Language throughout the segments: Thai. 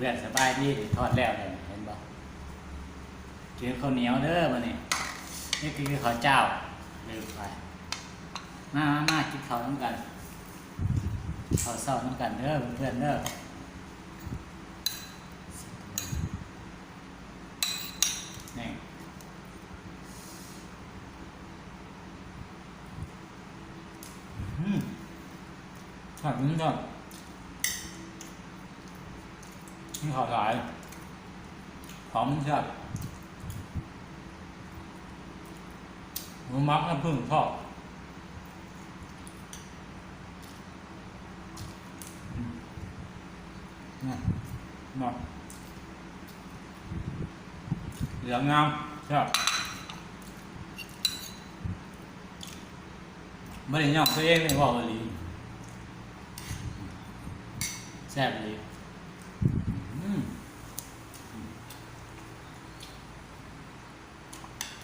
เวียนสบายดีทอดแล้วเลยเห็นบ่กินข้าวเหนียวเด้อมาเนี่นี่คือข้าวเจ้าลืมไปมามามากินข้าวน้ำกันข้าวเศร้าน้ำกันเด้อเพื่อนเด้อนี่อืมขัดนี้ก่อน นี่ข้าวสายหอมจัดหมูมักน้ำผึ้งทอดอืมนี่มาเหลืองงามใช่บไม่ได้ย่องตัวเองเลยบอกเลยแซ่บเลยอืม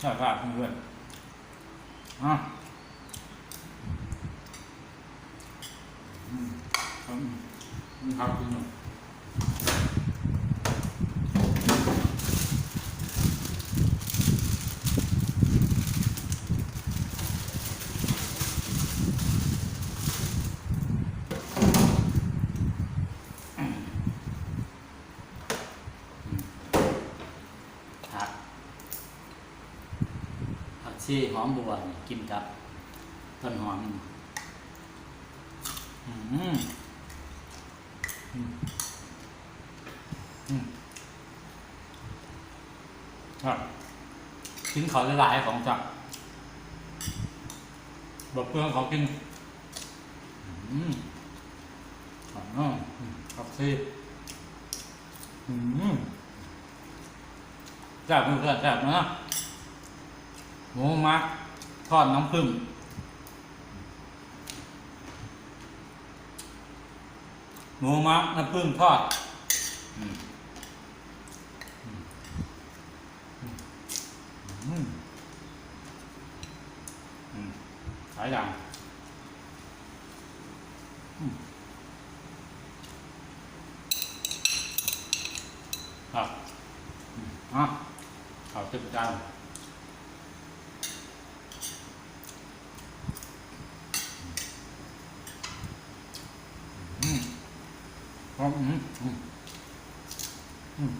ใช่ครับเพื่อนๆอะอืมครับอืมครับคุณหนุ่มผัก ผักชีหอมบัวกินกับต้นหอมอืมอืมอืมครับกินเขาหลายๆของจับแบบเพื่อนเขากินอืมอ๋ออืมผักชีอืมจับเพื่อนจับนะ หมูมักทอดน้ำผึ้งหมูมักน้ำผึ้งทอดหลายอย่างครับอะเขาตึกจัง อืมอืมอืมอืม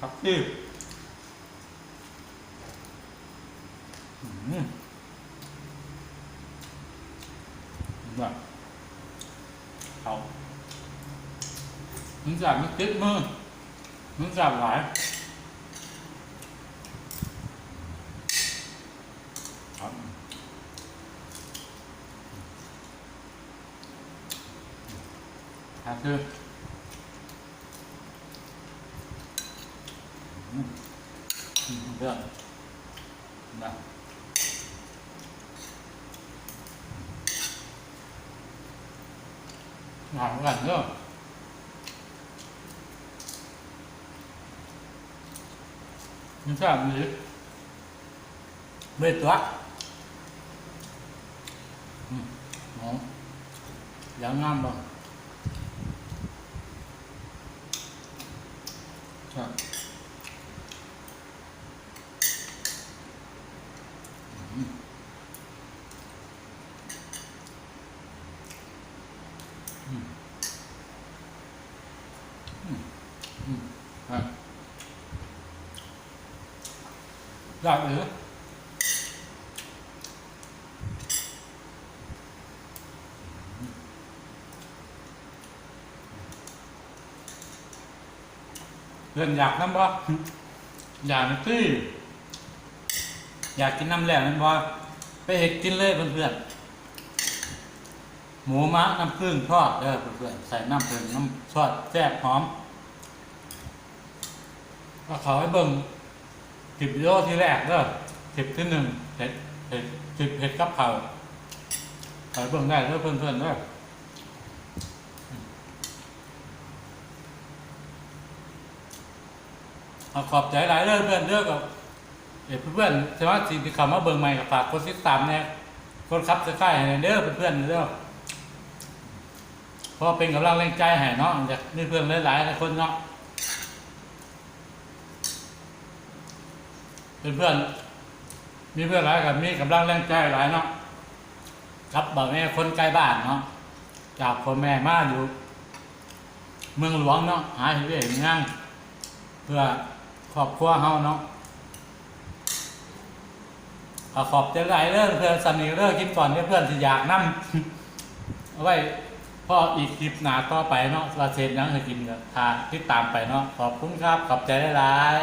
ครับพี่อืมแบบ เขามันจับมันติดมือมันจับหลายครับครับคืออืมอืมเรื่องนะหอมกันเนอะ มันชอบมือเบ็ดตัวอืมหอมอย่างงามบ้างชอบอืมอืมอืมอืม ครับอยากหรือเพื่อนอยากน้ำบ่อยากนะตี้อยากกินน้ำแหลมนั่นบ่ไปเห็ดกินเลยเพื่อนๆหมูมะน้ำผึ้งทอดเด้อเพื่อนๆใส่น้ำผึ้งน้ำทอดแซ่บหอม ก็ขาให้เบิ่งคลิปวิดีโอที่แรกเด้อคลิปที่หนึ่งเห็ดเห็ดคลิปเห็ดกับเผาไปเบิ่งได้เด้อเพื่อนๆเด้อเอขอบใจหลายเด้องเพื่อนเด้องกับเพื่อนๆใช่ไหมสิ่งที่เขามาเบิ่งใหม่กับฝากกดติดตามเนี่ยกดซับสไครต์ให้เด้อเพื่อนๆเด้อเพราะเป็นกำลังแรงใจให้เนาะจากนี่เพื่อนหลายๆคนเนาะ เป็นเพื่อน มีเพื่อนหลายกับมีกำลังแรงใจหลายเนาะครับบอกแม่คนใกล้บ้านเนาะจากพ่อแม่มาอยู่ เมืองหลวงเนาะหาเรื่อยๆงานเพื่อครอบครัวเฮาเนาะขอขอบใจหลายเรื่องเพื่อนสนิทเรื่องกินก่อนเนี่ยเพื่อนที่อยากนั่เอาไว้พ่ออีกคลิปหนาต่อไปเนาะว่าเซนยังให้กินก็ทานติดตามไปเนาะขอบคุณครับ ขอบใจหลาย